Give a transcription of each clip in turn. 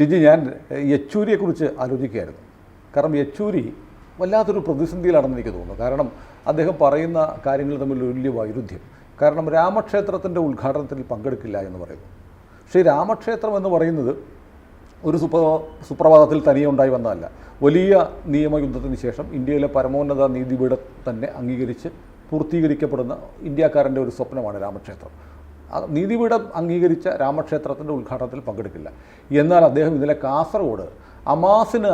TG ഞാൻ യെച്ചൂരിയെക്കുറിച്ച് ആലോചിക്കുകയായിരുന്നു. കാരണം യെച്ചൂരി വല്ലാത്തൊരു പ്രതിസന്ധിയിലാണെന്ന് എനിക്ക് തോന്നുന്നു. കാരണം അദ്ദേഹം പറയുന്ന കാര്യങ്ങൾ തമ്മിൽ വലിയ വൈരുദ്ധ്യം. കാരണം രാമക്ഷേത്രത്തിന്റെ ഉദ്ഘാടനത്തിൽ പങ്കെടുക്കില്ല എന്ന് പറയുന്നു. പക്ഷേ രാമക്ഷേത്രം എന്ന് പറയുന്നത് ഒരു സുപ്ര സുപ്രഭാതത്തിൽ തനിയെ ഉണ്ടായി വന്നതല്ല. വലിയ നിയമയുദ്ധത്തിന് ശേഷം ഇന്ത്യയിലെ പരമോന്നത നീതിപീഠം തന്നെ അംഗീകരിച്ച് പൂർത്തീകരിക്കപ്പെടുന്ന ഇന്ത്യക്കാരന്റെ ഒരു സ്വപ്നമാണ് രാമക്ഷേത്രം. നീതിപീഠം അംഗീകരിച്ച രാമക്ഷേത്രത്തിന്റെ ഉദ്ഘാടനത്തിൽ പങ്കെടുക്കില്ല. എന്നാൽ അദ്ദേഹം ഇന്നലെ കാസർഗോഡ് അമാസിന്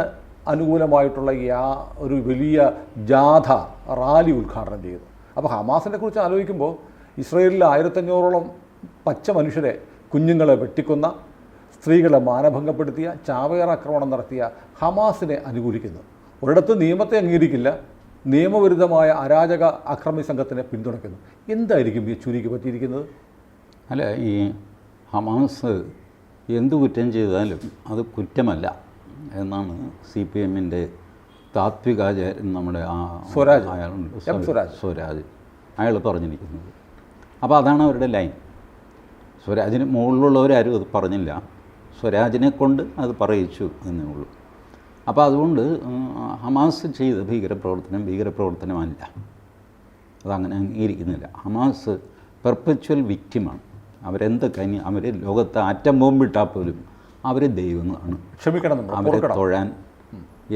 അനുകൂലമായിട്ടുള്ള യാ ഒരു വലിയ ജാഥ റാലി ഉദ്ഘാടനം ചെയ്തു. അപ്പോൾ ഹമാസിനെ കുറിച്ച് ആലോചിക്കുമ്പോൾ ഇസ്രയേലിൽ ആയിരത്തഞ്ഞൂറോളം പച്ച മനുഷ്യരെ കുഞ്ഞുങ്ങളെ വെട്ടിക്കൊന്ന സ്ത്രീകളെ മാനഭംഗപ്പെടുത്തിയ ചാവേർ ആക്രമണം നടത്തിയ ഹമാസിനെ അനുകൂലിക്കുന്നു. ഒരിടത്ത് നിയമത്തെ അംഗീകരിക്കില്ല നിയമവിരുദ്ധമായ അരാജക അക്രമി സംഘത്തിനെ പിന്തുണയ്ക്കുന്നു. എന്തായിരിക്കും ഈ ചുരുക്കി പറ്റിയിരിക്കുന്നത്? അല്ല ഈ ഹമാസ് എന്ത് കുറ്റം ചെയ്താലും അത് കുറ്റമല്ല എന്നാണ് സി പി എമ്മിന്റെ താത്വികാചാര്യൻ നമ്മുടെ ആ സ്വരാജ്. അയാളുണ്ട് സ്വരാജ്. സ്വരാജ്. അയാൾ പറഞ്ഞിരിക്കുന്നത്. അപ്പോൾ അതാണ് അവരുടെ ലൈൻ. സ്വരാജിന് മുകളിലുള്ളവരാരും അത് പറഞ്ഞില്ല. സ്വരാജിനെ കൊണ്ട് അത് പറയിച്ചു എന്നേ ഉള്ളൂ. അപ്പോൾ അതുകൊണ്ട് ഹമാസ് ചെയ്ത ഭീകരപ്രവർത്തനം ഭീകരപ്രവർത്തനമല്ല. അതങ്ങനെ അംഗീകരിക്കുന്നില്ല. ഹമാസ് പെർപ്പച്വൽ വിക്റ്റിമാണ് അവരെന്ത് കനി അവർ ലോകത്ത് ആറ്റം ബോംബിട്ടാൽ പോലും അവർ ദൈവങ്ങളാണ്. ക്ഷമിക്കണം അവരെ തൊഴാൻ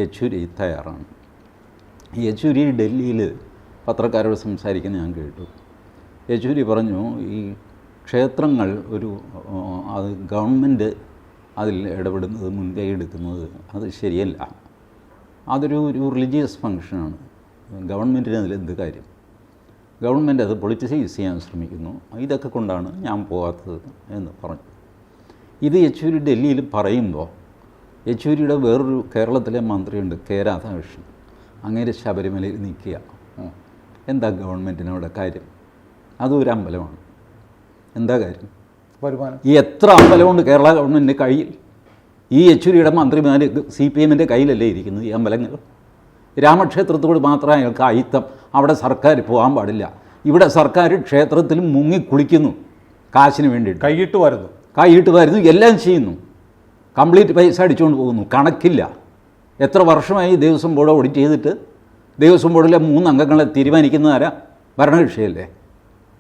യെച്ചൂരി തയ്യാറാണ്. യെച്ചൂരി ഡൽഹിയിൽ പത്രക്കാരോട് സംസാരിക്കുന്ന ഞാൻ കേട്ടു. യെച്ചൂരി പറഞ്ഞു ഈ ക്ഷേത്രങ്ങൾ ഒരു അത് ഗവൺമെന്റ് അതിൽ ഇടപെടുന്നത് മുൻകൈ എടുക്കുന്നത് അത് ശരിയല്ല. അതൊരു ഒരു റിലീജിയസ് ഫങ്ഷനാണ് ഗവൺമെന്റിന് അതിലെന്ത് കാര്യം? ഗവൺമെന്റ് അത് പൊളിറ്റിസൈസ് ചെയ്യാൻ ശ്രമിക്കുന്നു. ഇതൊക്കെ കൊണ്ടാണ് ഞാൻ പോകാത്തത് എന്ന് പറഞ്ഞു. ഇത് യെച്ചൂരി ഡൽഹിയിൽ പറയുമ്പോൾ യെച്ചൂരിയുടെ വേറൊരു കേരളത്തിലെ മന്ത്രിയുണ്ട് കെ രാധാകൃഷ്ണൻ. അങ്ങനെ ശബരിമലയിൽ നിൽക്കുക. എന്താ ഗവൺമെന്റിനവിടെ കാര്യം? അതും ഒരു അമ്പലമാണ്. എന്താ കാര്യം? വരുമാനം. ഈ എത്ര അമ്പലമുണ്ട് കേരള ഗവൺമെന്റിന്റെ കയ്യിൽ? ഈ യെച്ചൂരിയുടെ മന്ത്രിമാർ സി പി എമ്മിന്റെ കയ്യിലല്ലേ ഇരിക്കുന്നത് ഈ അമ്പലങ്ങൾ? രാമക്ഷേത്രത്തോട് മാത്രമേ അയാൾക്ക് അയിത്തം അവിടെ സർക്കാർ പോകാൻ പാടില്ല. ഇവിടെ സർക്കാർ ക്ഷേത്രത്തിൽ മുങ്ങി കുളിക്കുന്നു. കാശിന് വേണ്ടിയിട്ട്. കൈയിട്ട് വരുന്നു. കൈയിട്ട് വരുന്നു എല്ലാം ചെയ്യുന്നു. കംപ്ലീറ്റ് പൈസ അടിച്ചുകൊണ്ട് പോകുന്നു. കണക്കില്ല. എത്ര വർഷമായി ദേവസ്വം ബോർഡ് ഓഡിറ്റ് ചെയ്തിട്ട്? ദേവസ്വം ബോർഡിലെ മൂന്ന് അംഗങ്ങളെ തീരുമാനിക്കുന്നതാരാ ഭരണകക്ഷിയല്ലേ.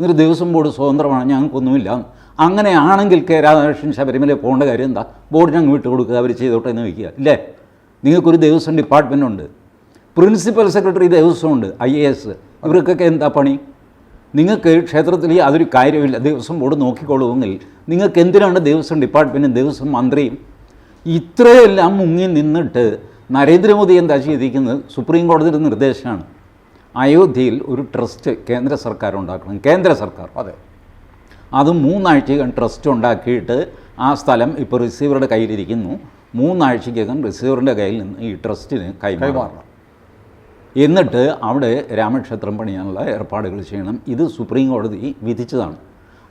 എന്നിട്ട് ദേവസ്വം ബോർഡ് സ്വതന്ത്രമാണ് ഞങ്ങൾക്കൊന്നുമില്ല. അങ്ങനെയാണെങ്കിൽ കെ രാധാകൃഷ്ണൻ ശബരിമല പോകേണ്ട കാര്യം എന്താ? ബോർഡിന് അങ്ങ് വിട്ടു കൊടുക്കുക അവർ ചെയ്തോട്ടെ എന്ന് വയ്ക്കുക. ഇല്ലേ? നിങ്ങൾക്കൊരു ദേവസ്വം ഡിപ്പാർട്ട്മെന്റ് ഉണ്ട്. പ്രിൻസിപ്പൽ സെക്രട്ടറി ദേവസ്വമുണ്ട് ഐ എ എസ്. ഇവർക്കൊക്കെ എന്താ പണി? നിങ്ങൾക്ക് ക്ഷേത്രത്തിൽ അതൊരു കാര്യമില്ല. ദേവസ്വം ബോർഡ് നോക്കിക്കൊള്ളുമെങ്കിൽ നിങ്ങൾക്ക് എന്തിനാണ് ദേവസ്വം ഡിപ്പാർട്ട്മെന്റും ദേവസ്വം മന്ത്രിയും ഇത്രയെല്ലാം മുങ്ങി നിന്നിട്ട് നരേന്ദ്രമോദി എന്താ ചെയ്തിരിക്കുന്നത്? സുപ്രീം കോടതിയുടെ നിർദ്ദേശമാണ്. അയോധ്യയിൽ ഒരു ട്രസ്റ്റ് കേന്ദ്ര സർക്കാർ ഉണ്ടാക്കണം. കേന്ദ്ര സർക്കാർ അതെ. അത് മൂന്നാഴ്ചക്കകം ട്രസ്റ്റ് ഉണ്ടാക്കിയിട്ട് ആ സ്ഥലം ഇപ്പോൾ റിസീവറുടെ കയ്യിലിരിക്കുന്നു. മൂന്നാഴ്ചക്കകം റിസീവറിന്റെ കയ്യിൽ നിന്ന് ഈ ട്രസ്റ്റിന് കൈമാറണം. എന്നിട്ട് അവിടെ രാമക്ഷേത്രം പണിയാനുള്ള ഏർപ്പാടുകൾ ചെയ്യണം. ഇത് സുപ്രീം കോടതി വിധിച്ചതാണ്.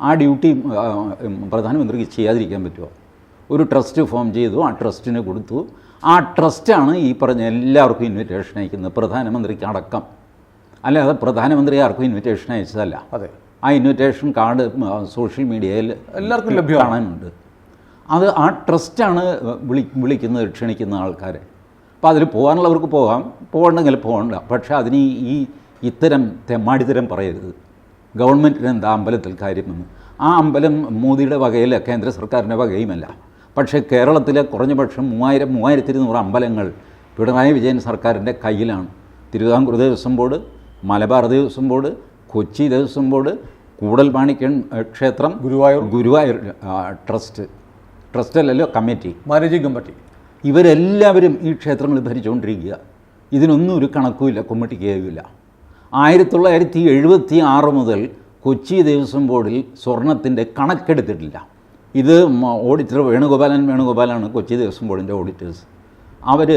ആ ഡ്യൂട്ടി പ്രധാനമന്ത്രിക്ക് ചെയ്യാതിരിക്കാൻ പറ്റുമോ? ഒരു ട്രസ്റ്റ് ഫോം ചെയ്തു ആ ട്രസ്റ്റിന് കൊടുത്തു. ആ ട്രസ്റ്റാണ് ഈ പറഞ്ഞ എല്ലാവർക്കും ഇൻവിറ്റേഷൻ അയക്കുന്നത് പ്രധാനമന്ത്രിക്ക് അടക്കം അല്ലാതെ പ്രധാനമന്ത്രി ആർക്കും ഇൻവിറ്റേഷൻ അയച്ചതല്ല. അതെ. ആ ഇൻവിറ്റേഷൻ കാർഡ് സോഷ്യൽ മീഡിയയിൽ എല്ലാവർക്കും ലഭ്യമാണുണ്ട് അത് ആ ട്രസ്റ്റാണ് വിളി വിളിക്കുന്നത് ക്ഷണിക്കുന്ന ആൾക്കാരെ. അപ്പോൾ അതിൽ പോകാനുള്ളവർക്ക് പോകാം. പോകണമെങ്കിൽ പോകണ്ട. പക്ഷേ അതിന് ഈ- ഇത്തരം തെമ്മാടിത്തരം പറയരുത്. ഗവൺമെന്റിന് എന്താ അമ്പലത്തിൽ കാര്യമെന്ന്. ആ അമ്പലം മോദിയുടെ വകയില്ല കേന്ദ്ര സർക്കാരിന്റെ വകയുമല്ല. പക്ഷേ കേരളത്തിലെ കുറഞ്ഞ പക്ഷം മൂവായിരം മൂവായിരത്തി ഇരുന്നൂറ് അമ്പലങ്ങൾ പിണറായി വിജയൻ സർക്കാരിന്റെ കയ്യിലാണ്. Thiruvithamkoor Devaswom board Malabar Devaswom board Kochi Devaswom board കൂടൽ പാണിക്കൻ ക്ഷേത്രം ഗുരുവായൂർ. Guruvayur trust trust. അല്ലല്ലോ കമ്മിറ്റി. മാനേജിംഗ് കമ്മിറ്റി ഇവരെല്ലാവരും ഈ ക്ഷേത്രങ്ങൾ ഭരിച്ചുകൊണ്ടിരിക്കുക. ഇതിനൊന്നും ഒരു കണക്കുമില്ല കമ്മിറ്റിക്കുകയുമില്ല ആയിരത്തി തൊള്ളായിരത്തി എഴുപത്തി ആറ് മുതൽ കൊച്ചി ദേവസ്വം ബോർഡിൽ സ്വർണത്തിന്റെ കണക്കെടുത്തിട്ടില്ല. ഇത് ഓഡിറ്റർ വേണുഗോപാലൻ വേണുഗോപാലാണ് കൊച്ചി ദേവസ്വം ബോർഡിന്റെ ഓഡിറ്റേഴ്സ്. അവർ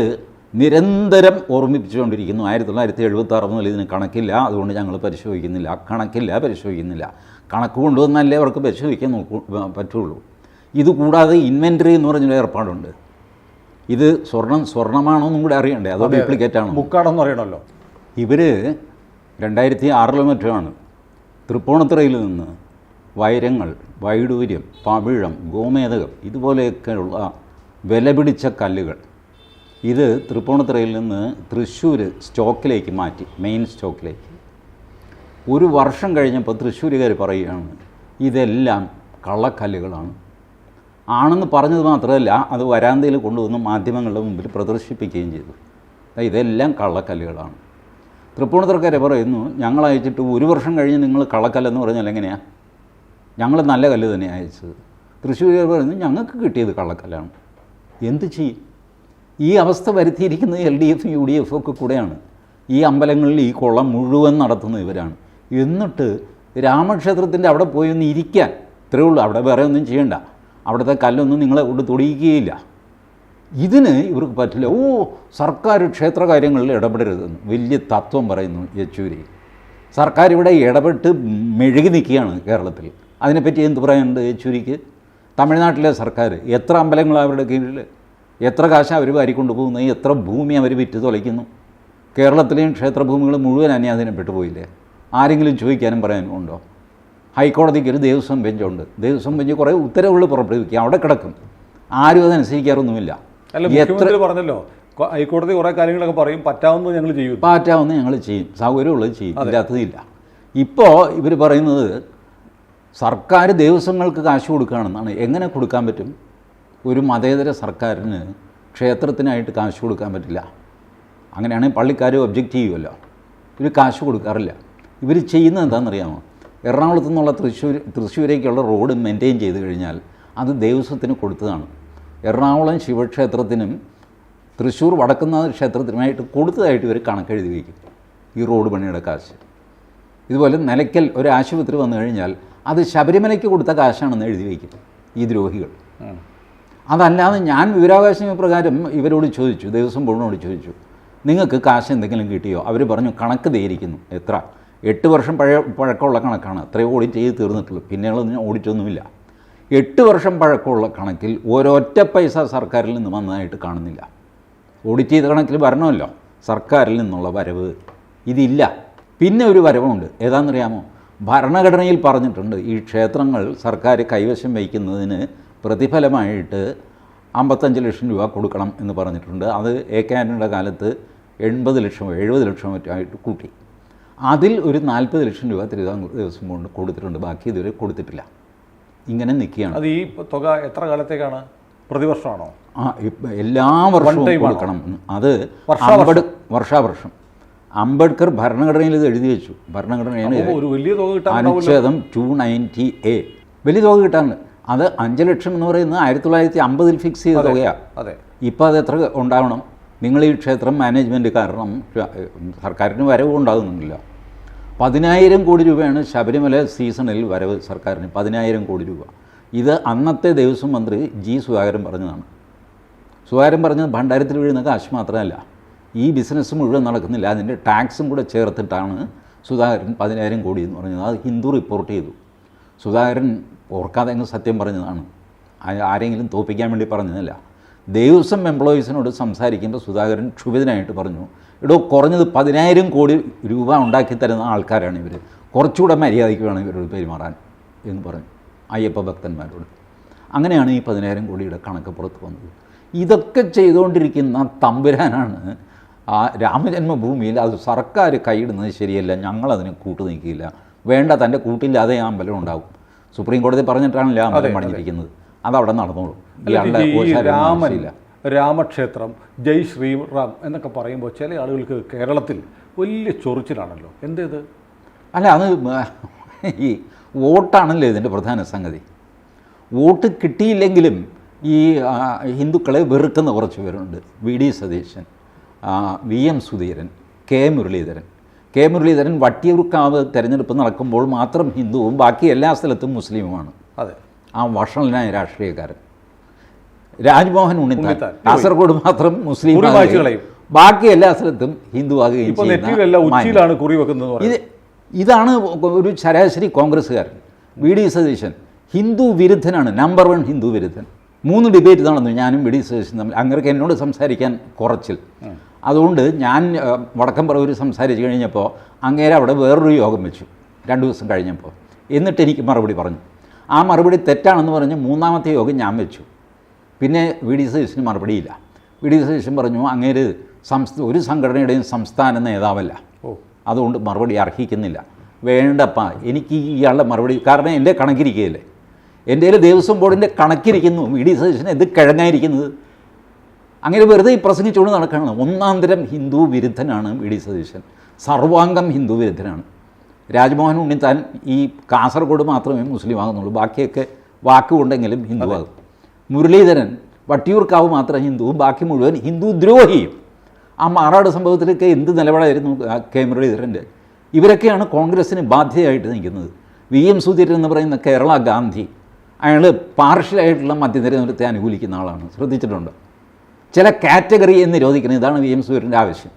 നിരന്തരം ഓർമ്മിപ്പിച്ചുകൊണ്ടിരിക്കുന്നു ആയിരത്തി തൊള്ളായിരത്തി എഴുപത്തി ആറ് മുതൽ ഇതിന് കണക്കില്ല അതുകൊണ്ട് ഞങ്ങൾ പരിശോധിക്കുന്നില്ല. കണക്കില്ല പരിശോധിക്കുന്നില്ല. കണക്ക് കൊണ്ടുവന്നാലേ അവർക്ക് പരിശോധിക്കാൻ നോക്കൂ പറ്റുള്ളൂ. ഇതുകൂടാതെ ഇൻവെന്ററി എന്ന് പറഞ്ഞൊരു ഏർപ്പാടുണ്ട്. ഇത് സ്വർണം സ്വർണമാണോ എന്നും കൂടെ അറിയണ്ടേ? അതോ ഡ്യൂപ്ലിക്കേറ്റ് ആണോ? ബുക്കാണെന്ന് അറിയണമല്ലോ ഇവർ രണ്ടായിരത്തി ആറിലോ മറ്റുമാണ്. തൃപ്പൂണിത്തുറയിൽ നിന്ന് വൈരങ്ങൾ വൈഡൂര്യം പവിഴം ഗോമേതകം ഇതുപോലെയൊക്കെയുള്ള വിലപിടിച്ച കല്ലുകൾ ഇത് തൃപ്പൂണിത്തുറയിൽ നിന്ന് തൃശ്ശൂർ സ്റ്റോക്കിലേക്ക് മാറ്റി മെയിൻ സ്റ്റോക്കിലേക്ക്. ഒരു വർഷം കഴിഞ്ഞപ്പോൾ തൃശ്ശൂരുകാർ പറയുകയാണ് ഇതെല്ലാം കള്ളക്കല്ലുകളാണ്. ആണെന്ന് പറഞ്ഞത് മാത്രമല്ല അത് വരാന്തയിൽ കൊണ്ടുവന്ന് മാധ്യമങ്ങളുടെ മുമ്പിൽ പ്രദർശിപ്പിക്കുകയും ചെയ്തു. ഇതെല്ലാം കള്ളക്കല്ലുകളാണ്. തൃപ്പൂണിത്തുറക്കാരെ പറയുന്നു ഞങ്ങൾ അയച്ചിട്ട് ഒരു വർഷം കഴിഞ്ഞ് നിങ്ങൾ കള്ളക്കല്ലെന്ന് പറഞ്ഞാൽ എങ്ങനെയാണ് ഞങ്ങൾ നല്ല കല്ല് തന്നെ അയച്ചത്. തൃശ്ശൂരുകാർ പറയുന്നു ഞങ്ങൾക്ക് കിട്ടിയത് കള്ളക്കല്ലാണ്. എന്ത് ചെയ്യും? ഈ അവസ്ഥ വരുത്തിയിരിക്കുന്നത് എൽ ഡി എഫും യു ഡി എഫും ഒക്കെ കൂടെയാണ്. ഈ അമ്പലങ്ങളിൽ ഈ കൊള്ളം മുഴുവൻ നടത്തുന്ന ഇവരാണ്. എന്നിട്ട് രാമക്ഷേത്രത്തിന്റെ അവിടെ പോയി ഒന്ന് ഇരിക്കാൻ. ഇത്രയേ ഉള്ളൂ അവിടെ വേറെ ഒന്നും ചെയ്യണ്ട. അവിടുത്തെ കല്ലൊന്നും നിങ്ങളെ കൊണ്ട് തൊടിയിക്കുകയില്ല. ഇതിന് ഇവർക്ക് പറ്റില്ല. ഓ സർക്കാർ ക്ഷേത്ര കാര്യങ്ങളിൽ ഇടപെടരുതെന്ന് വലിയ തത്വം പറയുന്നു യെച്ചൂരി. സർക്കാർ ഇവിടെ ഇടപെട്ട് മെഴുകി നിൽക്കുകയാണ് കേരളത്തിൽ. അതിനെപ്പറ്റി എന്ത് പറയാനുണ്ട് യെച്ചൂരിക്ക്? തമിഴ്നാട്ടിലെ സർക്കാർ എത്ര അമ്പലങ്ങളാണ് അവരുടെ കീഴിൽ എത്ര കാശ് അവർ വാരിക്കൊണ്ട് പോകുന്നു എത്ര ഭൂമി അവർ വിറ്റ് തുലയ്ക്കുന്നു കേരളത്തിലെയും ക്ഷേത്രഭൂമികൾ മുഴുവൻ അന്യാധീനപ്പെട്ടു പോയില്ലേ? ആരെങ്കിലും ചോദിക്കാനും പറയാനും ഉണ്ടോ? ഹൈക്കോടതിക്ക് ഒരു ദേവസ്വം ബെഞ്ചുണ്ട്. ദേവസ്വം ബെഞ്ച് കുറേ ഉത്തരവുകൾ പുറപ്പെടുവിക്കുക അവിടെ കിടക്കും. ആരും അതനുസരിക്കാറൊന്നുമില്ല എത്ര പറഞ്ഞല്ലോ ഹൈക്കോടതി കുറേ കാര്യങ്ങളൊക്കെ പറയും പറ്റാവുന്നത് ഞങ്ങൾ ചെയ്യും. പറ്റാവുന്ന ഞങ്ങൾ ചെയ്യും. സൗകര്യമുള്ളത് ചെയ്യും. ഇല്ലാത്തതില്ല ഇപ്പോൾ ഇവർ പറയുന്നത് സർക്കാർ ദേവസ്വങ്ങൾക്ക് കാശ് കൊടുക്കുകയാണെന്നാണ്. എങ്ങനെ കൊടുക്കാൻ പറ്റും? ഒരു മതേതര സർക്കാരിന് ക്ഷേത്രത്തിനായിട്ട് കാശ് കൊടുക്കാൻ പറ്റില്ല. അങ്ങനെയാണെങ്കിൽ പള്ളിക്കാർ ഒബ്ജക്റ്റ് ചെയ്യുമല്ലോ ഇവർ കാശ് കൊടുക്കാറില്ല. ഇവർ ചെയ്യുന്നത് എന്താണെന്നറിയാമോ? എറണാകുളത്തു നിന്നുള്ള തൃശ്ശൂർ തൃശ്ശൂരേക്കുള്ള റോഡ് മെയിന്റെയിൻ ചെയ്ത് കഴിഞ്ഞാൽ അത് ദേവസ്വത്തിന് കൊടുത്തതാണ്. എറണാകുളം ശിവക്ഷേത്രത്തിനും തൃശ്ശൂർ വടക്കുന്നാഥ ക്ഷേത്രത്തിനുമായിട്ട് കൊടുത്തതായിട്ട് ഇവർ കണക്കെഴുതി വയ്ക്കും. ഈ റോഡ് പണിയുടെ കാശ്. ഇതുപോലെ നിലയ്ക്കൽ ഒരു ആശുപത്രി വന്നു കഴിഞ്ഞാൽ അത് ശബരിമലയ്ക്ക് കൊടുത്ത കാശാണെന്ന് എഴുതി വയ്ക്കും ഈ ദ്രോഹികൾ. അതല്ലാതെ ഞാൻ വിവരാവകാശ പ്രകാരം ഇവരോട് ചോദിച്ചു ദേവസ്വം ബോർഡിനോട് ചോദിച്ചു നിങ്ങൾക്ക് കാശ് എന്തെങ്കിലും കിട്ടിയോ? അവർ പറഞ്ഞു കണക്ക് തേരിക്കുന്നു എത്ര? എട്ട് വർഷം പഴയ പഴക്കമുള്ള കണക്കാണ്. അത്രയും ഓഡിറ്റ് ചെയ്ത് തീർന്നിട്ടുള്ളൂ. പിന്നെയുള്ളതിന് ഓഡിറ്റൊന്നുമില്ല എട്ട് വർഷം പഴക്കമുള്ള കണക്കിൽ ഒരൊറ്റ പൈസ സർക്കാരിൽ നിന്ന് വന്നതായിട്ട് കാണുന്നില്ല. ഓഡിറ്റ് ചെയ്ത കണക്കിൽ വരണമല്ലോ. സർക്കാരിൽ നിന്നുള്ള വരവ് ഇതില്ല. പിന്നെ ഒരു വരവുണ്ട്. ഏതാണെന്നറിയാമോ? ഭരണഘടനയിൽ പറഞ്ഞിട്ടുണ്ട് ഈ ക്ഷേത്രങ്ങൾ സർക്കാർ കൈവശം വയ്ക്കുന്നതിന് പ്രതിഫലമായിട്ട് അമ്പത്തഞ്ച് ലക്ഷം രൂപ കൊടുക്കണം എന്ന് പറഞ്ഞിട്ടുണ്ട്. അത് എ കെ ആന്റണിയുടെ കാലത്ത് എൺപത് ലക്ഷം എഴുപത് ലക്ഷം ആയിട്ട് കൂട്ടി. അതിൽ ഒരു നാൽപ്പത് ലക്ഷം രൂപ തിരുവിതാംകൂർ ദേവസ്വം കൊണ്ട് കൊടുത്തിട്ടുണ്ട്. ബാക്കി ഇതുവരെ കൊടുത്തിട്ടില്ല. ഇങ്ങനെ നിൽക്കുകയാണ്. അത് ഈ തുക എത്ര കാലത്തേക്കാണ്? പ്രതിവർഷമാണോ? ആ എല്ലാ വർഷവും? കൊടുക്കണം. അത് വർഷാവർഷം? അമ്പട് വർഷാവർഷം. അംബേദ്കർ ഭരണഘടനയിൽ ഇത് എഴുതി വെച്ചു. ഭരണഘടനയാണ് ഒരു വലിയ തുക കിട്ടാൻ അനുച്ഛേദം ടു നയന്റി എ വലിയ തുക കിട്ടാറുണ്ട്. അത് അഞ്ച് ലക്ഷം എന്ന് പറയുന്നത് ആയിരത്തി തൊള്ളായിരത്തി അമ്പതിൽ ഫിക്സ് ചെയ്ത തുകയാണ് അതെ. ഇപ്പോൾ അത് എത്ര ഉണ്ടാവണം? നിങ്ങൾ ഈ ക്ഷേത്രം മാനേജ്മെന്റ് കാരണം സർക്കാരിന് വരവ് ഉണ്ടാകുന്നില്ല പതിനായിരം കോടി രൂപയാണ് ശബരിമല സീസണിൽ വരവ് സർക്കാരിന്. പതിനായിരം കോടി രൂപ. ഇത് അന്നത്തെ ദേവസ്വം മന്ത്രി ജി സുധാകരൻ പറഞ്ഞതാണ്. സുധാകരൻ പറഞ്ഞത് ഭണ്ഡാരത്തിൽ വീഴുന്ന കാശ് മാത്രമല്ല. ഈ ബിസിനസ് മുഴുവൻ നടക്കുന്നില്ല. അതിന്റെ ടാക്സും കൂടെ ചേർത്തിട്ടാണ് സുധാകരൻ പതിനായിരം കോടി എന്ന് പറഞ്ഞത്. അത് ഹിന്ദു റിപ്പോർട്ട് ചെയ്തു. സുധാകരൻ ഓർക്കാതെ അങ്ങ് സത്യം പറഞ്ഞതാണ്. ആരെങ്കിലും തോപ്പിക്കാൻ വേണ്ടി പറഞ്ഞതല്ല. ദേവസ്വം എംപ്ലോയീസിനോട് സംസാരിക്കുമ്പോൾ സുധാകരൻ ക്ഷുഭിതനായിട്ട് പറഞ്ഞു എടോ കുറഞ്ഞത് പതിനായിരം കോടി രൂപ ഉണ്ടാക്കി തരുന്ന ആൾക്കാരാണ് ഇവർ കുറച്ചുകൂടെ മര്യാദയ്ക്ക് വേണം ഇവരോട് പെരുമാറാൻ എന്ന് പറഞ്ഞു അയ്യപ്പ ഭക്തന്മാരോട്. അങ്ങനെയാണ് ഈ പതിനായിരം കോടിയുടെ കണക്ക് പുറത്ത് വന്നത്. ഇതൊക്കെ ചെയ്തുകൊണ്ടിരിക്കുന്ന തമ്പുരാനാണ് ആ രാമജന്മഭൂമിയിൽ അത് സർക്കാർ കൈയിടുന്നത് ശരിയല്ല ഞങ്ങളതിന് കൂട്ടു നിൽക്കില്ല വേണ്ട തന്റെ കൂട്ടില്ലാതെ ആ അമ്പലം ഉണ്ടാവും സുപ്രീം കോടതി പറഞ്ഞിട്ടാണല്ലോ അമ്പലം പണിഞ്ഞിരിക്കുന്നത്. അതവിടെ നടന്നോളൂ. ഈ ആളുടെ ആവശ്യമില്ല രാമക്ഷേത്രം ജയ് ശ്രീറാം എന്നൊക്കെ പറയുമ്പോൾ ചില ആളുകൾക്ക് കേരളത്തിൽ വലിയ ചൊറിച്ചിലാണല്ലോ. എന്തേത്? അല്ല അത് ഈ വോട്ടാണല്ലോ ഇതിന്റെ പ്രധാന സംഗതി. വോട്ട് കിട്ടിയില്ലെങ്കിലും ഈ ഹിന്ദുക്കളെ വെറുക്കുന്ന കുറച്ച് പേരുണ്ട്. V D Satheesan V M Sudheeran K Muraleedharan. K Muraleedharan Vattiyoorkavu തിരഞ്ഞെടുപ്പ് നടക്കുമ്പോൾ മാത്രം ഹിന്ദുവും ബാക്കി എല്ലാ സ്ഥലത്തും മുസ്ലിമുമാണ്. അതെ. ആ വഷളനായ രാഷ്ട്രീയക്കാരൻ. രാജ്മോഹൻ ഉണ്ണിത്താൻ. കാസർഗോഡ് മാത്രം മുസ്ലിം. ബാക്കി എല്ലാ സ്ഥലത്തും ഹിന്ദു ആകുകയും കുറി വെക്കുന്നത് ഇത്. ഇതാണ് ഒരു ശരാശരി കോൺഗ്രസ്സുകാരൻ വി ഡി സതീശൻ. ഹിന്ദു വിരുദ്ധനാണ് നമ്പർ വൺ ഹിന്ദു വിരുദ്ധൻ. മൂന്ന് ഡിബേറ്റ് നടന്നു ഞാനും വി ഡി സതീശൻ തമ്മിൽ. അങ്ങനെയൊക്കെ എന്നോട് സംസാരിക്കാൻ കുറച്ചിൽ. അതുകൊണ്ട് ഞാൻ വടക്കം പറവൂർ സംസാരിച്ച് കഴിഞ്ഞപ്പോൾ അങ്ങേരെ അവിടെ വേറൊരു യോഗം വെച്ചു രണ്ട് ദിവസം കഴിഞ്ഞപ്പോൾ എന്നിട്ട് എനിക്ക് മറുപടി പറഞ്ഞു. ആ മറുപടി തെറ്റാണെന്ന് പറഞ്ഞ് മൂന്നാമത്തെ യോഗം ഞാൻ വെച്ചു. പിന്നെ വി ഡി സതീശന് മറുപടിയില്ല. വി ഡി സതീശൻ പറഞ്ഞു അങ്ങേര് സംസ്ഥ ഒരു സംഘടനയുടെയും സംസ്ഥാന നേതാവല്ല. ഓ. അതുകൊണ്ട് മറുപടി അർഹിക്കുന്നില്ല. വേണ്ടപ്പ എനിക്ക് ഇയാളുടെ മറുപടി കാരണം എന്റെ കണക്കിരിക്കുകയല്ലേ എന്റെ കയ്യിൽ ദേവസ്വം ബോർഡിന്റെ കണക്കിരിക്കുന്നു. വി ഡി സതീശൻ എന്ത് കിഴങ്ങായിരിക്കുന്നത്? അങ്ങനെ വെറുതെ ഈ പ്രസംഗിച്ചുകൊണ്ട് നടക്കുകയാണ്. ഒന്നാന്തരം ഹിന്ദു വിരുദ്ധനാണ് വി ഡി സതീശൻ. സർവാംഗം ഹിന്ദു വിരുദ്ധനാണ്. രാജ്മോഹൻ ഉണ്ണിത്താൻ ഈ കാസർഗോഡ് മാത്രമേ മുസ്ലിം ആകുന്നുള്ളൂ ബാക്കിയൊക്കെ വാക്കുകൊണ്ടെങ്കിലും ഹിന്ദു ആകും മുരളീധരൻ വട്ടിയൂർക്കാവ് മാത്രം ഹിന്ദുവും ബാക്കി മുഴുവൻ ഹിന്ദു ദ്രോഹിയും. ആ മാറാട് സംഭവത്തിലൊക്കെ എന്ത് നിലപാടായിരുന്നു കെ മുരളീധരന്റെ? ഇവരൊക്കെയാണ് കോൺഗ്രസ്സിന് ബാധ്യതയായിട്ട് നിൽക്കുന്നത്. വി എം സുധീരൻ എന്ന് പറയുന്ന കേരള ഗാന്ധി അയാൾ പാർഷ്യലായിട്ടുള്ള മധ്യനിരത്തെ അനുകൂലിക്കുന്ന ആളാണ്. ശ്രദ്ധിച്ചിട്ടുണ്ട്. ചില കാറ്റഗറി എന്ന് നിരോധിക്കുന്നത് ഇതാണ് വി എം സുധീരന്റെ ആവശ്യം.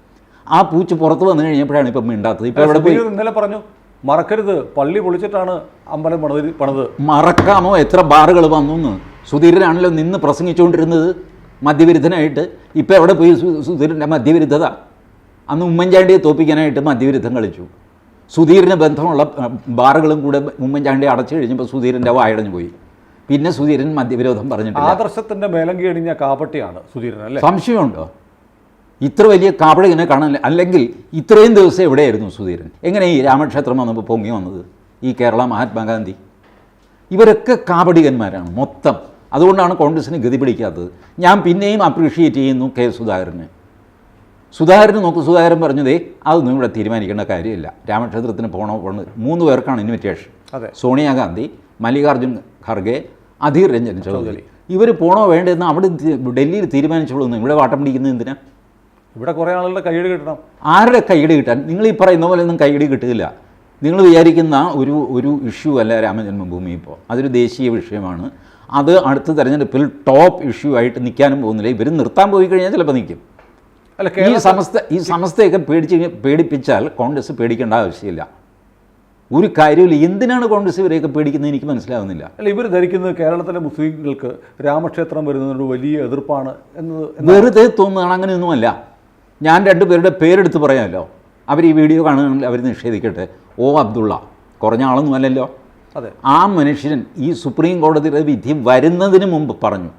ആ പൂച്ച് പുറത്ത് വന്നു കഴിഞ്ഞപ്പോഴാണ് ഇപ്പം മിണ്ടാത്തത്. ഇപ്പോൾ എവിടെ പോയി? ഇന്നലെ പറഞ്ഞു മറക്കരുത് പള്ളി പൊളിച്ചിട്ടാണ് അമ്പലം പണിത് പണിത്. മറക്കാമോ? എത്ര ബാറുകൾ വന്നു എന്ന്? സുധീരനാണല്ലോ നിന്ന് പ്രസംഗിച്ചുകൊണ്ടിരുന്നത് മദ്യവിരുദ്ധനായിട്ട്. ഇപ്പോൾ എവിടെ പോയി സുധീരന്റെ മദ്യവിരുദ്ധത? അന്ന് ഉമ്മൻചാണ്ടിയെ തോപ്പിക്കാനായിട്ട് മദ്യവിരുദ്ധം കളിച്ചു. സുധീരന് ബന്ധമുള്ള ബാറുകളും കൂടെ ഉമ്മൻചാണ്ടി അടച്ചു കഴിഞ്ഞപ്പോൾ സുധീരന്റെ വായടഞ്ഞു പോയി. പിന്നെ സുധീരൻ മദ്യവിരോധം പറഞ്ഞിട്ടില്ല. ആദർശത്തിന്റെ മേലങ്കി അണിഞ്ഞ കാപ്പട്ടിയാണ് സുധീരൻ അല്ലേ? സംശയമുണ്ടോ? ഇത്ര വലിയ കാപടികനെ കാണാൻ അല്ലെങ്കിൽ ഇത്രയും ദിവസം എവിടെയായിരുന്നു സുധീരൻ? എങ്ങനെ ഈ രാമക്ഷേത്രം വന്നപ്പോൾ പൊങ്ങി വന്നത്? ഈ കേരള മഹാത്മാഗാന്ധി. ഇവരൊക്കെ കാപടികന്മാരാണ് മൊത്തം. അതുകൊണ്ടാണ് കോൺഗ്രസിന് ഗതി പിടിക്കാത്തത്. ഞാൻ പിന്നെയും അപ്രീഷിയേറ്റ് ചെയ്യുന്നു കെ സുധാകരന്. സുധാകരന് നോക്ക് സുധാകരൻ പറഞ്ഞതേ അതൊന്നും ഇവിടെ തീരുമാനിക്കേണ്ട കാര്യമില്ല. രാമക്ഷേത്രത്തിന് പോകണോ പോകണം മൂന്ന് പേർക്കാണ് ഇൻവിറ്റേഷൻ അതെ. സോണിയാഗാന്ധി മല്ലികാർജുൻ ഖർഗെ അധീർ രഞ്ജൻ ചൗധരി. ഇവർ പോകണോ വേണ്ടതെന്ന് അവിടെ ഡൽഹിയിൽ തീരുമാനിച്ചോളൂ ഇവിടെ വാട്ടം പിടിക്കുന്നത് എന്തിനാ? ഇവിടെ കുറെ ആളുകളുടെ കൈയ്യടി കിട്ടണം. ആരുടെ കൈയ്യടി കിട്ടാൻ? നിങ്ങൾ ഈ പറയുന്ന പോലെ ഒന്നും കൈയ്യടി കിട്ടില്ല നിങ്ങൾ വിചാരിക്കുന്ന ഒരു ഒരു ഇഷ്യൂ അല്ല രാമജന്മഭൂമി ഇപ്പോൾ അതൊരു ദേശീയ വിഷയമാണ്. അത് അടുത്ത തെരഞ്ഞെടുപ്പിൽ ടോപ്പ് ഇഷ്യൂ ആയിട്ട് നിൽക്കാനും പോകുന്നില്ല. ഇവർ നിർത്താൻ പോയി കഴിഞ്ഞാൽ ചിലപ്പോൾ നിൽക്കും. അല്ല ഈ സമസ്ത ഈ സമസ്തയൊക്കെ പേടിച്ച് പേടിപ്പിച്ചാൽ കോൺഗ്രസ് പേടിക്കേണ്ട ആവശ്യമില്ല. ഒരു കാര്യമില്ല എന്തിനാണ് കോൺഗ്രസ് ഇവരെയൊക്കെ പേടിക്കുന്നത് എനിക്ക് മനസ്സിലാവുന്നില്ല. അല്ല ഇവർ ധരിക്കുന്നത് കേരളത്തിലെ മുസ്ലിങ്ങൾക്ക് രാമക്ഷേത്രം വരുന്നതിനോട് വലിയ എതിർപ്പാണ് എന്നത് വെറുതെ തോന്നുകയാണ്. അങ്ങനെയൊന്നുമല്ല. ഞാൻ രണ്ടുപേരുടെ പേരെടുത്ത് പറയാമല്ലോ. അവർ ഈ വീഡിയോ കാണുകയാണെങ്കിൽ അവർ നിഷേധിക്കട്ടെ. ഓ അബ്ദുള്ള. കുറഞ്ഞ ആളൊന്നുമല്ലല്ലോ ആ മനുഷ്യൻ ഈ സുപ്രീം കോടതിയുടെ വിധി വരുന്നതിന് മുമ്പ് പറഞ്ഞു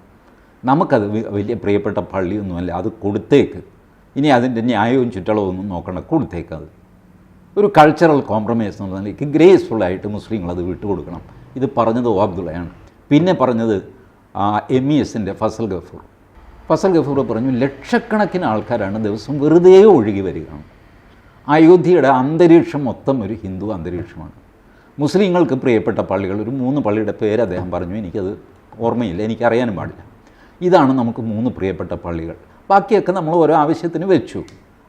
നമുക്കത് വലിയ പ്രിയപ്പെട്ട പള്ളിയൊന്നുമല്ല അത് കൊടുത്തേക്ക്. ഇനി അതിന്റെ ന്യായവും ചുറ്റളവും ഒന്നും നോക്കണ്ട കൊടുത്തേക്ക് അത്. ഒരു കൾച്ചറൽ കോംപ്രമൈസ് എന്നുള്ള നിലയ്ക്ക് ഗ്രേസ്ഫുള്ളായിട്ട് മുസ്ലിങ്ങൾ അത് വിട്ടുകൊടുക്കണം ഇത് പറഞ്ഞത് ഓ അബ്ദുള്ളയാണ്. പിന്നെ പറഞ്ഞത് എം ഇ എസിന്റെ ഫസൽ ഗഫൂർ. ഫസൽ ഗഫൂർ പറഞ്ഞു ലക്ഷക്കണക്കിന് ആൾക്കാരാണ് ദിവസം വെറുതെ ഒഴുകി വരികയാണ്. അയോധ്യയുടെ അന്തരീക്ഷം മൊത്തം ഒരു ഹിന്ദു അന്തരീക്ഷമാണ്. മുസ്ലിങ്ങൾക്ക് പ്രിയപ്പെട്ട പള്ളികൾ ഒരു മൂന്ന് പള്ളിയുടെ പേര് അദ്ദേഹം പറഞ്ഞു. എനിക്കത് ഓർമ്മയില്ല എനിക്കറിയാനും പാടില്ല. ഇതാണ് നമുക്ക് മൂന്ന് പ്രിയപ്പെട്ട പള്ളികൾ. ബാക്കിയൊക്കെ നമ്മൾ ഓരോ ആവശ്യത്തിന് വെച്ചു.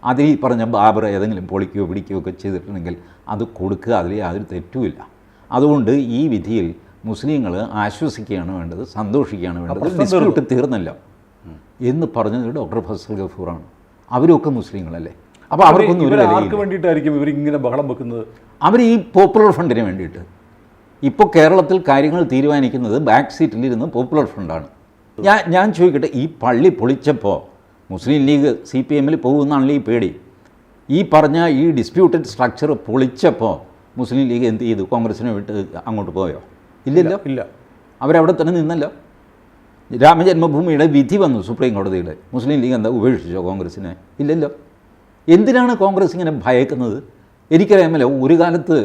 അതിൽ ഈ പറഞ്ഞ ബാബർ ഏതെങ്കിലും പൊളിക്കുകയോ പിടിക്കുകയോ ഒക്കെ ചെയ്തിട്ടുണ്ടെങ്കിൽ അത് കൊടുക്കുക അതിൽ യാതൊരു തെറ്റുമില്ല. അതുകൊണ്ട് ഈ വിധിയിൽ മുസ്ലിങ്ങൾ ആശ്വസിക്കുകയാണ് വേണ്ടത് സന്തോഷിക്കുകയാണ് വേണ്ടത്. ഡിസ്പ്യൂട്ട് തീർന്നല്ലോ. എന്ന് പറഞ്ഞത് ഡോക്ടർ ഫസൽ ഗഫൂറാണ്. അവരൊക്കെ മുസ്ലിങ്ങളല്ലേ? അപ്പോൾ അവർക്കൊന്നും ഒരു ആർക്ക് വേണ്ടിയിട്ടായിരിക്കും ഇവരിങ്ങനെ ബഹളം വെക്കുന്നത്? അവർ ഈ പോപ്പുലർ ഫണ്ടിന് വേണ്ടിയിട്ട്. ഇപ്പോൾ കേരളത്തിൽ കാര്യങ്ങൾ തീരുമാനിക്കുന്നത് ബാക്ക് സീറ്റിലിരുന്ന് പോപ്പുലർ ഫ്രണ്ടാണ് ഞാൻ ഞാൻ ചോദിക്കട്ടെ ഈ പള്ളി പൊളിച്ചപ്പോൾ മുസ്ലിം ലീഗ് സി പി എമ്മിൽ പോകുമെന്നാണല്ലോ ഈ പേടി. ഈ പറഞ്ഞ ഈ ഡിസ്പ്യൂട്ടഡ് സ്ട്രക്ചർ പൊളിച്ചപ്പോൾ മുസ്ലിം ലീഗ് എന്ത് ചെയ്തു? കോൺഗ്രസിനെ വിട്ട് അങ്ങോട്ട് പോയോ? ഇല്ലല്ലോ? ഇല്ല. അവരവിടെ തന്നെ നിന്നല്ലോ? രാമജന്മഭൂമിയുടെ വിധി വന്നു സുപ്രീം കോടതിയുടെ. മുസ്ലിം ലീഗ് എന്താ ഉപേക്ഷിച്ചോ കോൺഗ്രസിനെ? ഇല്ലല്ലോ? എന്തിനാണ് കോൺഗ്രസ് ഇങ്ങനെ ഭയക്കുന്നത്? എനിക്കറിയാമല്ലോ ഒരു കാലത്ത്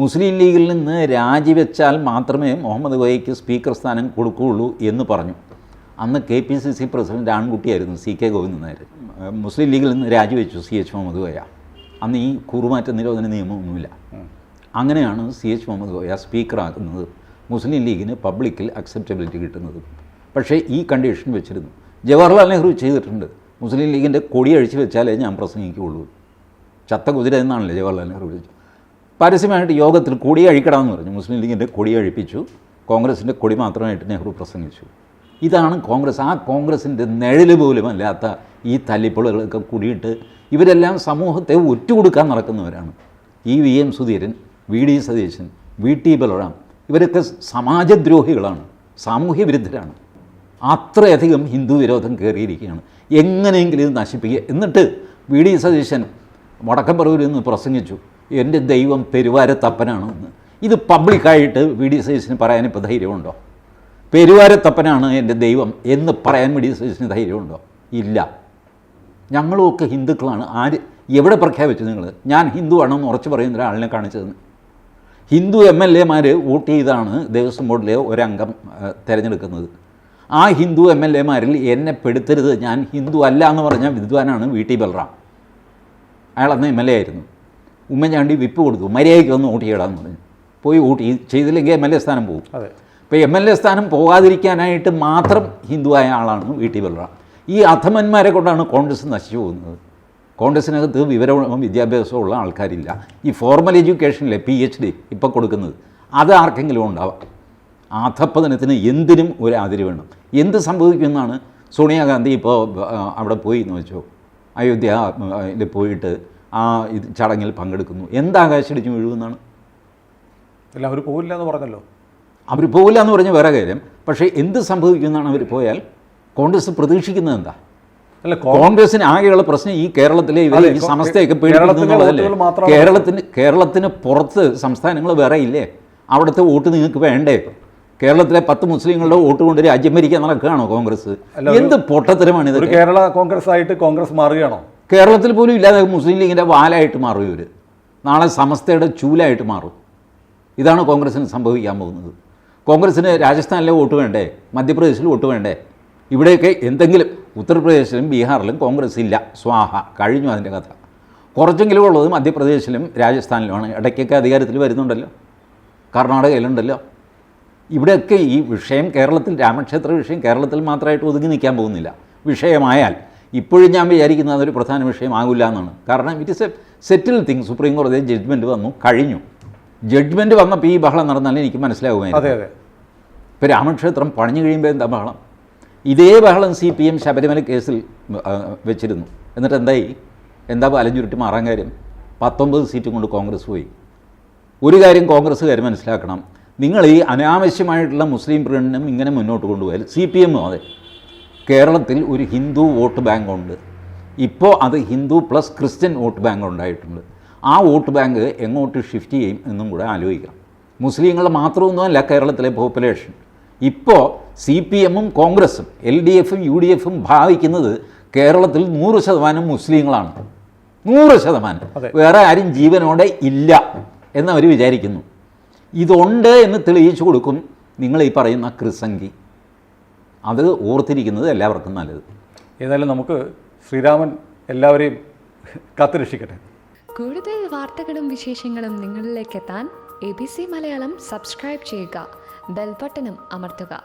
മുസ്ലിം ലീഗിൽ നിന്ന് രാജിവെച്ചാൽ മാത്രമേ മുഹമ്മദ് ഗോയയ്ക്ക് സ്പീക്കർ സ്ഥാനം കൊടുക്കുകയുള്ളൂ എന്ന് പറഞ്ഞു. അന്ന് K P C C president ആൺകുട്ടിയായിരുന്നു C K Govindan Nair. Muslim ലീഗിൽ നിന്ന് രാജിവെച്ചു സി എച്ച് മുഹമ്മദ് ഗോയ അന്ന് ഈ കുറുമാറ്റ നിരോധന നിയമമൊന്നുമില്ല അങ്ങനെയാണ് സി എച്ച് മുഹമ്മദ് ഗോയ സ്പീക്കറാക്കുന്നത് മുസ്ലിം ലീഗിന് പബ്ലിക്കിൽ അക്സെപ്റ്റബിലിറ്റി കിട്ടുന്നത്. പക്ഷേ ഈ കണ്ടീഷൻ വെച്ചിരുന്നു. ജവഹർലാൽ നെഹ്റു ചെയ്തിട്ടുണ്ട്. മുസ്ലിം ലീഗിന്റെ കൊടി അഴിച്ചു വെച്ചാലേ ഞാൻ പ്രസംഗിക്കുകയുള്ളൂ. ചത്ത കുതിര എന്നാണല്ലേ ജവഹർലാൽ നെഹ്റു വിളിച്ചു പരസ്യമായിട്ട് യോഗത്തിൽ കൊടി അഴിക്കണമെന്ന് പറഞ്ഞു. മുസ്ലിം ലീഗിന്റെ കൊടി അഴിപ്പിച്ചു കോൺഗ്രസിന്റെ കൊടി മാത്രമായിട്ട് നെഹ്റു പ്രസംഗിച്ചു. ഇതാണ് കോൺഗ്രസ്. ആ കോൺഗ്രസിന്റെ നിഴൽ പോലും അല്ലാത്ത ഈ തല്ലിപ്പൊളുകളൊക്കെ കൂടിയിട്ട് ഇവരെല്ലാം സമൂഹത്തെ ഒറ്റുകൊടുക്കാൻ നടക്കുന്നവരാണ്. ഈ V M Sudheeran V D Satheesan V T Balram ഇവരൊക്കെ സമാജദ്രോഹികളാണ്. സാമൂഹ്യ വിരുദ്ധരാണ് അത്രയധികം ഹിന്ദു വിരോധം കയറിയിരിക്കുകയാണ്. എങ്ങനെയെങ്കിലും ഇത് നശിപ്പിക്കുക. എന്നിട്ട് വി ഡി സതീശൻ വടക്കമ്പറൂരിൽ നിന്ന് പ്രസംഗിച്ചു. എന്റെ ദൈവം പെരുവാരത്തപ്പനാണെന്ന് ഇത് പബ്ലിക്കായിട്ട് വി ഡി സതീശന് പറയാൻ ഇപ്പോൾ ധൈര്യമുണ്ടോ? പെരുവാരത്തപ്പനാണ് എന്റെ ദൈവം എന്ന് പറയാൻ വി ഡി സതീശന് ധൈര്യമുണ്ടോ? ഇല്ല. ഞങ്ങളുമൊക്കെ ഹിന്ദുക്കളാണ്. ആര്? എവിടെ പ്രഖ്യാപിച്ചു നിങ്ങൾ ഞാൻ ഹിന്ദുവാണെന്ന് ഉറച്ചു പറയുന്ന ഒരാളിനെ കാണിച്ചതെന്ന്. ഹിന്ദു എം എൽ എമാർ വോട്ട് ചെയ്താണ് ദേവസ്വം ബോർഡിലെ ഒരംഗം തിരഞ്ഞെടുക്കുന്നത്. ആ ഹിന്ദു എം എൽ എമാരിൽ എന്നെ പെടുത്തരുത്. ഞാൻ ഹിന്ദു അല്ല എന്ന് പറഞ്ഞ വിദ്വാനാണ് വി ടി ബൽറാം. അയാൾ അന്ന് എം എൽ എ ആയിരുന്നു. ഉമ്മൻചാണ്ടി വിപ്പ് കൊടുത്തു. മര്യാദയ്ക്ക് വന്ന് വോട്ട് ചെയ്യടാന്ന് പറഞ്ഞു. പോയി വോട്ട് ചെയ്ത് ചെയ്തില്ലെങ്കിൽ എം എൽ എ സ്ഥാനം പോകും. അപ്പോൾ എം എൽ എ സ്ഥാനം പോകാതിരിക്കാനായിട്ട് മാത്രം ഹിന്ദു ആയ ആളാണ് വി ടി ബൽറാം. ഈ അധമന്മാരെ കൊണ്ടാണ് കോൺഗ്രസ് നശിച്ചു പോകുന്നത്. കോൺഗ്രസിനകത്ത് വിവരവും വിദ്യാഭ്യാസമുള്ള ആൾക്കാരില്ല. ഈ ഫോർമൽ എഡ്യൂക്കേഷനിലെ പി എച്ച് ഡി ഇപ്പോൾ കൊടുക്കുന്നത്. അത് ആർക്കെങ്കിലും ഉണ്ടാവാം. അധപ്പതനത്തിന് എന്തിനും ഒരു അതിര് വേണം. എന്ത് സംഭവിക്കുമെന്നാണ് സോണിയാഗാന്ധി ഇപ്പോൾ അവിടെ പോയി എന്ന് വെച്ചോ? അയോധ്യയിൽ പോയിട്ട് ആ ഇത് ചടങ്ങിൽ പങ്കെടുക്കുന്നു. എന്താകാശടിച്ച് വീഴുമെന്നാണ് അല്ല അവർ പോകില്ല എന്ന് പറഞ്ഞല്ലോ. അവർ പോകില്ല എന്ന് പറഞ്ഞ വേറെ കാര്യം. പക്ഷേ എന്ത് സംഭവിക്കുമെന്നാണ് അവർ പോയാൽ കോൺഗ്രസ് പ്രതീക്ഷിക്കുന്നത് എന്താ? അല്ല കോൺഗ്രസിന് ആകെയുള്ള പ്രശ്നം ഈ കേരളത്തിലെ ഇവർ ഈ സമസ്തയൊക്കെ പേടിക്കുന്നുള്ളതല്ലേ കേരളത്തിന് കേരളത്തിന് പുറത്ത് സംസ്ഥാനങ്ങൾ വേറെ ഇല്ലേ? അവിടുത്തെ വോട്ട് നിങ്ങൾക്ക് വേണ്ടേ കേരളത്തിലെ പത്ത് മുസ്ലിങ്ങളുടെ വോട്ട് കൊണ്ട് രാജ്യം ഭരിക്കാൻ നടക്കുകയാണോ കോൺഗ്രസ്? എന്ത് പൊട്ടത്തരമാണ് ഇത് കേരള കോൺഗ്രസ് ആയിട്ട് കോൺഗ്രസ് മാറുകയാണോ? കേരളത്തിൽ പോലും ഇല്ലാതെ മുസ്ലിം ലീഗിന്റെ വാലായിട്ട് മാറും ഇവർ നാളെ സമസ്തയുടെ ചൂലായിട്ട് മാറും. ഇതാണ് കോൺഗ്രസ്സിന് സംഭവിക്കാൻ പോകുന്നത്. കോൺഗ്രസ്സിന് രാജസ്ഥാനിലെ വോട്ട് വേണ്ടേ? മധ്യപ്രദേശിൽ വോട്ട് വേണ്ടേ? ഇവിടെയൊക്കെ എന്തെങ്കിലും ഉത്തർപ്രദേശിലും ബീഹാറിലും കോൺഗ്രസ് ഇല്ല. സ്വാഹ. കഴിഞ്ഞു അതിന്റെ കഥ. കുറച്ചെങ്കിലും ഉള്ളത് മധ്യപ്രദേശിലും രാജസ്ഥാനിലുമാണ് ഇടയ്ക്കൊക്കെ അധികാരത്തിൽ വരുന്നുണ്ടല്ലോ. കർണാടകയിലുണ്ടല്ലോ. ഇവിടെയൊക്കെ ഈ വിഷയം കേരളത്തിൽ രാമക്ഷേത്ര വിഷയം കേരളത്തിൽ മാത്രമായിട്ട് ഒതുങ്ങി നിൽക്കാൻ പോകുന്നില്ല. വിഷയമായാൽ ഇപ്പോഴും ഞാൻ വിചാരിക്കുന്നത് അതൊരു പ്രധാന വിഷയമാകില്ല എന്നാണ്. കാരണം it is a settle thing supreme കോടതി ജഡ്ജ്മെന്റ് വന്നു കഴിഞ്ഞു. ജഡ്ജ്മെന്റ് വന്നപ്പോൾ ഈ ബഹളം നടന്നാലും എനിക്ക് മനസ്സിലാകുമായിരുന്നു അതെ അതെ. ഇപ്പോൾ രാമക്ഷേത്രം പണിഞ്ഞു കഴിയുമ്പോൾ എന്താ ബഹളം? ഇതേ ബഹളം സി പി എം ശബരിമല കേസിൽ വെച്ചിരുന്നു. എന്നിട്ട് എന്തായി? എന്താ അലഞ്ഞുരുട്ടി മാറാൻ കാര്യം? പത്തൊമ്പത് സീറ്റും കൊണ്ട് കോൺഗ്രസ് പോയി. ഒരു കാര്യം കോൺഗ്രസ്സുകാർ മനസ്സിലാക്കണം. നിങ്ങൾ ഈ അനാവശ്യമായിട്ടുള്ള മുസ്ലിം പ്രീണനം ഇങ്ങനെ മുന്നോട്ട് കൊണ്ടുപോയാൽ സി പി എമ്മും അതെ. കേരളത്തിൽ ഒരു ഹിന്ദു വോട്ട് ബാങ്ക് ഉണ്ട്. ഇപ്പോൾ അത് Hindu plus Christian vote bank ഉണ്ടായിട്ടുണ്ട്. ആ വോട്ട് ബാങ്ക് എങ്ങോട്ട് ഷിഫ്റ്റ് ചെയ്യും എന്നും കൂടെ ആലോചിക്കാം മുസ്ലിങ്ങൾ മാത്രമൊന്നുമല്ല കേരളത്തിലെ പോപ്പുലേഷൻ. ഇപ്പോൾ സി പി എമ്മും കോൺഗ്രസും എൽ ഡി എഫും യു ഡി എഫും ഭാവിക്കുന്നത് കേരളത്തിൽ നൂറ് ശതമാനം മുസ്ലിങ്ങളാണ്. നൂറ് ശതമാനം. വേറെ ആരും ജീവനോടെ ഇല്ല എന്നവർ വിചാരിക്കുന്നു. ഇതുണ്ട് എന്ന് തെളിയിച്ചു കൊടുക്കും. നിങ്ങൾ ഈ പറയുന്ന കൃസംഗി. അത് ഓർത്തിരിക്കുന്നത് എല്ലാവർക്കും നല്ലത്. ഏതായാലും നമുക്ക് ശ്രീരാമൻ എല്ലാവരെയും കാത്തുരക്ഷിക്കട്ടെ. കൂടുതൽ വാർത്തകളും വിശേഷങ്ങളും നിങ്ങളിലേക്ക് എത്താൻ A B C Malayalam subscribe ചെയ്യുക. ബെൽബട്ടനും അമർത്തുക.